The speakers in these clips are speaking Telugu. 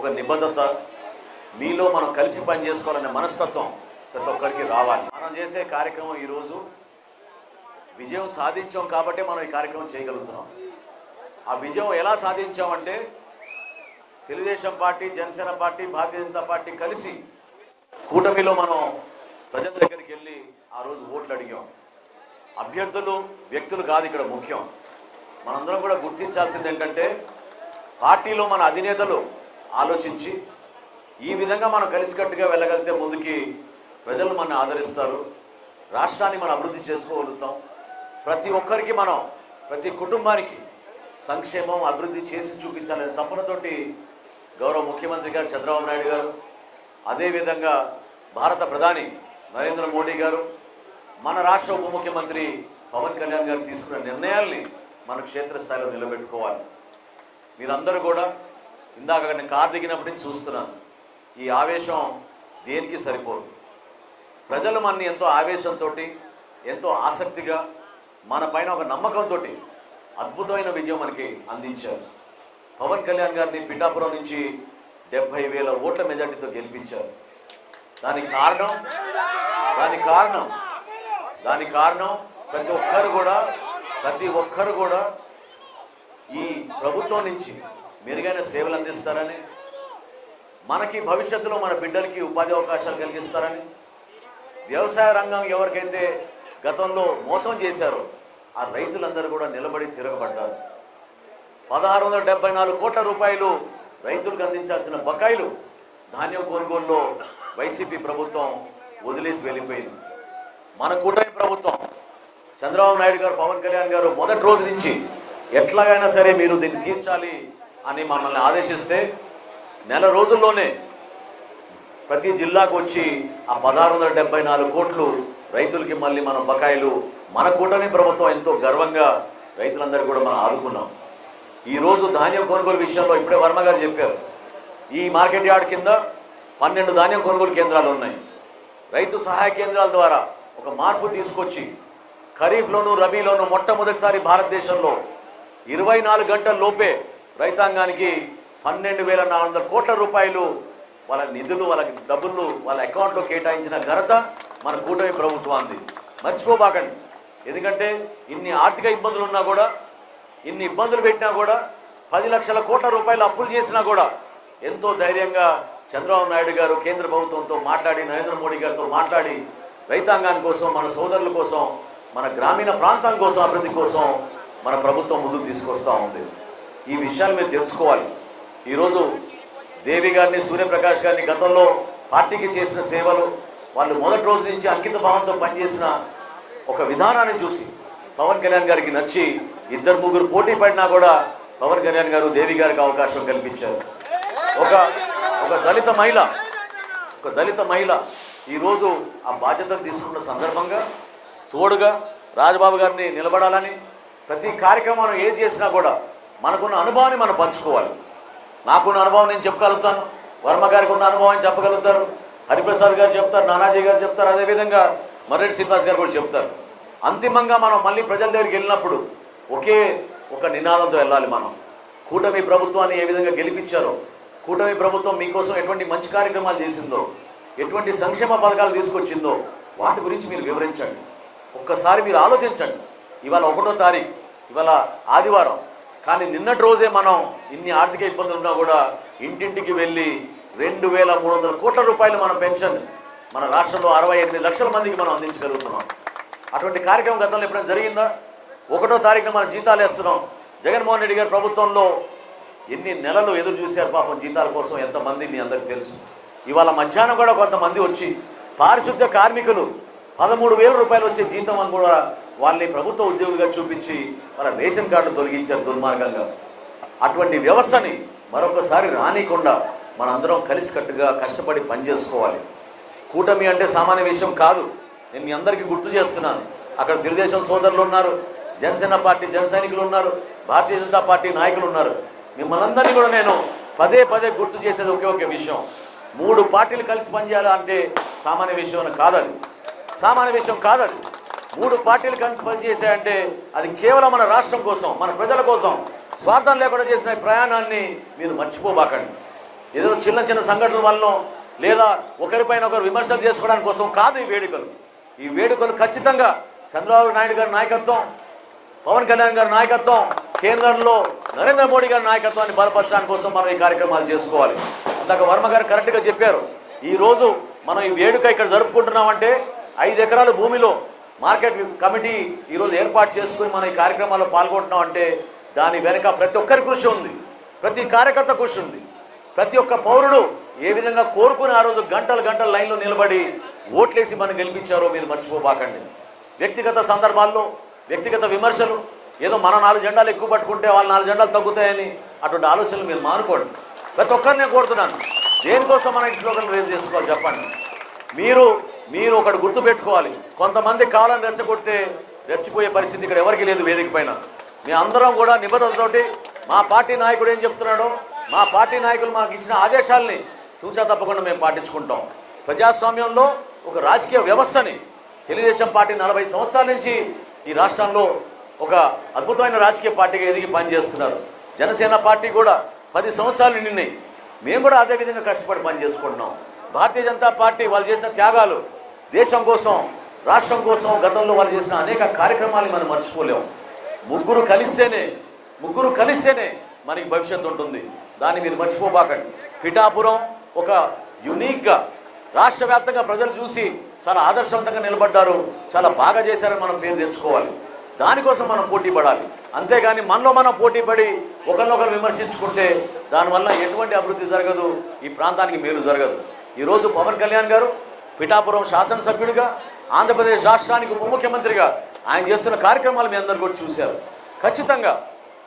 ఒక నిబద్ధత. మీలో మనం కలిసి పని చేసుకోవాలనే మనస్తత్వం ప్రతి ఒక్కరికి రావాలి. మనం చేసే కార్యక్రమం ఈరోజు విజయం సాధించాం కాబట్టే మనం ఈ కార్యక్రమం చేయగలుగుతున్నాం. ఆ విజయం ఎలా సాధించామంటే Telugu Desam party Janasena party Bharatiya Janata party కలిసి కూటమిలో మనం ప్రజల దగ్గరికి వెళ్ళి ఆ రోజు ఓట్లు అడిగాం. అభ్యర్థులు వ్యక్తులు కాదు ఇక్కడ ముఖ్యం. మనందరం కూడా గుర్తించాల్సింది ఏంటంటే పార్టీలో మన అధినేతలు ఆలోచించి ఈ విధంగా మనం కలిసికట్టుగా వెళ్ళగలిగితే ముందుకి ప్రజలు మన ఆదరిస్తారు. రాష్ట్రాన్ని మనం అభివృద్ధి చేసుకోగలుగుతాం. ప్రతి ఒక్కరికి మనం ప్రతి కుటుంబానికి సంక్షేమం అభివృద్ధి చేసి చూపించాలనే తపనతోటి గౌరవ ముఖ్యమంత్రి గారు చంద్రబాబు నాయుడు గారు అదేవిధంగా భారత ప్రధాని నరేంద్ర మోడీ గారు మన రాష్ట్ర ఉప ముఖ్యమంత్రి పవన్ కళ్యాణ్ గారు తీసుకున్న నిర్ణయాల్ని మన క్షేత్రస్థాయిలో నిలబెట్టుకోవాలి. మీరందరూ కూడా ఇందాక నేను కారు దిగినప్పటి నుంచి చూస్తున్నాను. ఈ ఆవేశం దేనికి సరిపోదు? ప్రజలు మనని ఎంతో ఆవేశంతో ఎంతో ఆసక్తిగా మన పైన ఒక నమ్మకంతో అద్భుతమైన విజయం మనకి అందించారు. పవన్ కళ్యాణ్ గారిని పిఠాపురం నుంచి డెబ్బై వేల ఓట్ల మెజార్టీతో గెలిపించారు. దానికి కారణం దానికి కారణం దానికి కారణం ప్రతి ఒక్కరు కూడా ప్రతి ఒక్కరు కూడా ఈ ప్రభుత్వం నుంచి మెరుగైన సేవలు అందిస్తారని మనకి భవిష్యత్తులో మన బిడ్డలకి ఉపాధి అవకాశాలు కలిగిస్తారని వ్యవసాయ రంగం ఎవరికైతే గతంలో మోసం చేశారో ఆ రైతులందరూ కూడా నిలబడి తిరగబడ్డారు. పదహారు వందల డెబ్బై నాలుగు కోట్ల రూపాయలు రైతులకు అందించాల్సిన బకాయిలు ధాన్యం కొనుగోలులో వైసీపీ ప్రభుత్వం వదిలేసి వెళ్ళిపోయింది. మన కూటమి ప్రభుత్వం చంద్రబాబు నాయుడు గారు పవన్ కళ్యాణ్ గారు మొదటి రోజు నుంచి ఎట్లాగైనా సరే మీరు దీన్ని తీర్చాలి అని మమ్మల్ని ఆదేశిస్తే నెల రోజుల్లోనే ప్రతి జిల్లాకు వచ్చి ఆ పదహారు వందల డెబ్బై నాలుగు కోట్లు రైతులకి మళ్ళీ మన బకాయిలు మన కూటమి ప్రభుత్వం ఎంతో గర్వంగా రైతులందరూ కూడా మనం ఆదుకున్నాం. ఈరోజు ధాన్యం కొనుగోలు విషయంలో ఇప్పుడే వర్మ గారు చెప్పారు. ఈ మార్కెట్ యార్డ్ కింద పన్నెండు ధాన్యం కొనుగోలు కేంద్రాలు ఉన్నాయి. రైతు సహాయ కేంద్రాల ద్వారా ఒక మార్పు తీసుకొచ్చి ఖరీఫ్లోను రబీలోను మొట్టమొదటిసారి భారతదేశంలో ఇరవై నాలుగు గంటల లోపే రైతాంగానికి పన్నెండు వేల నాలుగు వందల కోట్ల రూపాయలు వాళ్ళ నిధులు వాళ్ళ డబ్బులు వాళ్ళ అకౌంట్లో కేటాయించిన ఘనత మన కూటమి ప్రభుత్వాన్ని మర్చిపోబాకండి. ఎందుకంటే ఇన్ని ఆర్థిక ఇబ్బందులు ఉన్నా కూడా ఇన్ని ఇబ్బందులు పెట్టినా కూడా పది లక్షల కోట్ల రూపాయలు అప్పులు చేసినా కూడా ఎంతో ధైర్యంగా చంద్రబాబు నాయుడు గారు కేంద్ర ప్రభుత్వంతో మాట్లాడి నరేంద్ర మోడీ గారితో మాట్లాడి రైతాంగాని కోసం మన సోదరుల కోసం మన గ్రామీణ ప్రాంతం కోసం అభివృద్ధి కోసం మన ప్రభుత్వం ముందుకు తీసుకొస్తూ ఉంది. ఈ విషయాలు మీరు తెలుసుకోవాలి. ఈరోజు దేవి గారిని సూర్యప్రకాష్ గారిని గతంలో పార్టీకి చేసిన సేవలు వాళ్ళు మొదటి రోజు నుంచి అంకిత భావంతో పనిచేసిన ఒక విధానాన్ని చూసి పవన్ కళ్యాణ్ గారికి నచ్చి ఇద్దరు ముగ్గురు పోటీ పడినా కూడా పవన్ కళ్యాణ్ గారు దేవి గారికి అవకాశం కల్పించారు. ఒక ఒక దళిత మహిళ ఒక దళిత మహిళ ఈరోజు ఆ బాధ్యతలు తీసుకున్న సందర్భంగా తోడుగా రాజబాబు గారిని నిలబడాలని ప్రతి కార్యక్రమం ఏది చేసినా కూడా మనకున్న అనుభవాన్ని మనం పంచుకోవాలి. నాకున్న అనుభవం నేను చెప్పగలుగుతాను. వర్మ గారికి ఉన్న అనుభవం చెప్పగలుగుతారు హరిప్రసాద్ గారు చెప్తారు నానాజీ గారు చెప్తారు అదేవిధంగా మర్రెడ్డి శ్రీనివాస్ గారు కూడా చెప్తారు. అంతిమంగా మనం మళ్ళీ ప్రజల దగ్గరికి వెళ్ళినప్పుడు ఒకే ఒక నినాదంతో వెళ్ళాలి మనం. కూటమి ప్రభుత్వాన్ని ఏ విధంగా గెలిపించారో కూటమి ప్రభుత్వం మీకోసం ఎటువంటి మంచి కార్యక్రమాలు చేసిందో ఎటువంటి సంక్షేమ పథకాలు తీసుకొచ్చిందో వాటి గురించి మీరు వివరించండి. ఒక్కసారి మీరు ఆలోచించండి. ఇవాళ ఒకటో తారీఖు ఇవాళ ఆదివారం. కానీ నిన్నటి రోజే మనం ఇన్ని ఆర్థిక ఇబ్బందులు ఉన్నా కూడా ఇంటింటికి వెళ్ళి రెండు వేల మూడు వందల కోట్ల రూపాయలు మన పెన్షన్ మన రాష్ట్రంలో అరవై ఎనిమిది లక్షల మందికి మనం అందించగలుగుతున్నాం. అటువంటి కార్యక్రమం గతంలో ఎప్పుడైనా జరిగిందా? ఒకటో తారీఖున మనం జీతాలు వేస్తున్నాం. జగన్మోహన్ రెడ్డి గారి ప్రభుత్వంలో ఎన్ని నెలలు ఎదురు చూశారు పాపం జీతాల కోసం ఎంతమంది మీ అందరికీ తెలుసు. ఇవాళ మధ్యాహ్నం కూడా కొంతమంది వచ్చి పారిశుద్ధ్య కార్మికులు పదమూడు వేల రూపాయలు వచ్చే జీతం అని కూడా వాళ్ళని ప్రభుత్వ ఉద్యోగిగా చూపించి మన రేషన్ కార్డు తొలగించారు దుర్మార్గంగా. అటువంటి వ్యవస్థని మరొకసారి రానికుండా మనందరం కలిసికట్టుగా కష్టపడి పనిచేసుకోవాలి. కూటమి అంటే సామాన్య విషయం కాదు. నేను మీ అందరికీ గుర్తు చేస్తున్నాను. అక్కడ తెలుగుదేశం సోదరులు ఉన్నారు జనసేన పార్టీ జన సైనికులు ఉన్నారు భారతీయ జనతా పార్టీ నాయకులు ఉన్నారు. మిమ్మల్ని అందరినీ కూడా నేను పదే పదే గుర్తు చేసేది ఒకే ఒక విషయం. మూడు పార్టీలు కలిసి పనిచేయాలంటే సామాన్య విషయం కాదది. సామాన్య విషయం కాదది. మూడు పార్టీలు కలిసి పనిచేసాయంటే అది కేవలం మన రాష్ట్రం కోసం మన ప్రజల కోసం. స్వార్థం లేకుండా చేసిన ప్రయాణాన్ని మీరు మర్చిపోబాకండి. ఏదో చిన్న చిన్న సంఘటనల వల్ల లేదా ఒకరిపైన ఒకరు విమర్శలు చేసుకోవడానికి కోసం కాదు ఈ వేడుకలు. ఈ వేడుకలు ఖచ్చితంగా చంద్రబాబు నాయుడు గారి నాయకత్వం పవన్ కళ్యాణ్ గారి నాయకత్వం కేంద్రంలో నరేంద్ర మోడీ గారి నాయకత్వాన్ని బలపరచడానికి కోసం మనం ఈ కార్యక్రమాలు చేసుకోవాలి. ఇందాక వర్మ గారు కరెక్ట్గా చెప్పారు ఈ రోజు మనం ఈ వేడుక ఇక్కడ జరుపుకుంటున్నామంటే ఐదు ఎకరాల భూమిలో మార్కెట్ కమిటీ ఈరోజు ఏర్పాటు చేసుకుని మనం ఈ కార్యక్రమాల్లో పాల్గొంటున్నాం అంటే దాని వెనుక ప్రతి ఒక్కరి కృషి ఉంది. ప్రతి కార్యకర్త కృషి ఉంది. ప్రతి ఒక్క పౌరుడు ఏ విధంగా కోరుకుని ఆ రోజు గంటలు గంటల లైన్లో నిలబడి ఓట్లేసి మనం గెలిపించారో మీరు మర్చిపోబాకండి. వ్యక్తిగత సందర్భాల్లో వ్యక్తిగత విమర్శలు ఏదో మన నాలుగు జెండాలు ఎక్కువ పట్టుకుంటే వాళ్ళ నాలుగు జెండాలు తగ్గుతాయని అటువంటి ఆలోచనలు మీరు మానుకోండి. ప్రతి ఒక్కరిని నేను కోరుతున్నాను. దేనికోసం మనం ఈ స్లోగన్ రేజ్ చేసుకోవాలి చెప్పండి? మీరు మీరు ఒకటి గుర్తుపెట్టుకోవాలి కొంతమంది కాలం రెచ్చగొడితే రెచ్చిపోయే పరిస్థితి ఇక్కడ ఎవరికి లేదు వేదిక పైన. మీ అందరం కూడా నిబద్ధతతోటి మా పార్టీ నాయకుడు ఏం చెప్తున్నాడో మా పార్టీ నాయకులు మాకు ఇచ్చిన ఆదేశాల్ని తూచా తప్పకుండా మేము పాటించుకుంటాం. ప్రజాస్వామ్యంలో ఒక రాజకీయ వ్యవస్థని తెలుగుదేశం పార్టీ నలభై సంవత్సరాల నుంచి ఈ రాష్ట్రంలో ఒక అద్భుతమైన రాజకీయ పార్టీగా ఎదిగి పనిచేస్తున్నారు. జనసేన పార్టీ కూడా పది సంవత్సరాలు నిండినాయి. మేము కూడా అదే విధంగా కష్టపడి పనిచేసుకుంటున్నాం. భారతీయ జనతా పార్టీ వాళ్ళు చేసిన త్యాగాలు దేశం కోసం రాష్ట్రం కోసం గతంలో వాళ్ళు చేసిన అనేక కార్యక్రమాలు మనం మర్చిపోలేము ముగ్గురు కలిస్తేనే ముగ్గురు కలిస్తేనే మనకి భవిష్యత్తు ఉంటుంది. దాన్ని మీరు మర్చిపోబాకండి. పిఠాపురం ఒక యునీక్గా రాష్ట్ర వ్యాప్తంగా ప్రజలు చూసి చాలా ఆదర్శవంతంగా నిలబడ్డారు. చాలా బాగా చేశారని మనం పేరు తెచ్చుకోవాలి. దానికోసం మనం పోటీ పడాలి. అంతేగాని మనలో మనం పోటీ పడి ఒకరినొకరు విమర్శించుకుంటే దానివల్ల ఎటువంటి అభివృద్ధి జరగదు. ఈ ప్రాంతానికి మేలు జరగదు. ఈరోజు పవన్ కళ్యాణ్ గారు పిఠాపురం శాసనసభ్యుడిగా ఆంధ్రప్రదేశ్ రాష్ట్రానికి ఉప ముఖ్యమంత్రిగా ఆయన చేస్తున్న కార్యక్రమాలు మీ అందరు కూడా చూశారు. ఖచ్చితంగా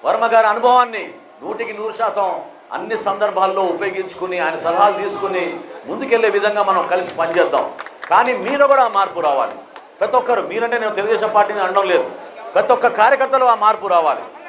వర్మ గారి అనుభవాన్ని నూటికి నూరు శాతం అన్ని సందర్భాల్లో ఉపయోగించుకుని ఆయన సలహాలు తీసుకుని ముందుకెళ్ళే విధంగా మనం కలిసి పనిచేద్దాం. కానీ మీలో కూడా ఆ మార్పు రావాలి. ప్రతి ఒక్కరు మీరంటే నేను తెలుగుదేశం పార్టీని అనడం లేదు. ప్రతి ఒక్క కార్యకర్తలు ఆ మార్పు రావాలి.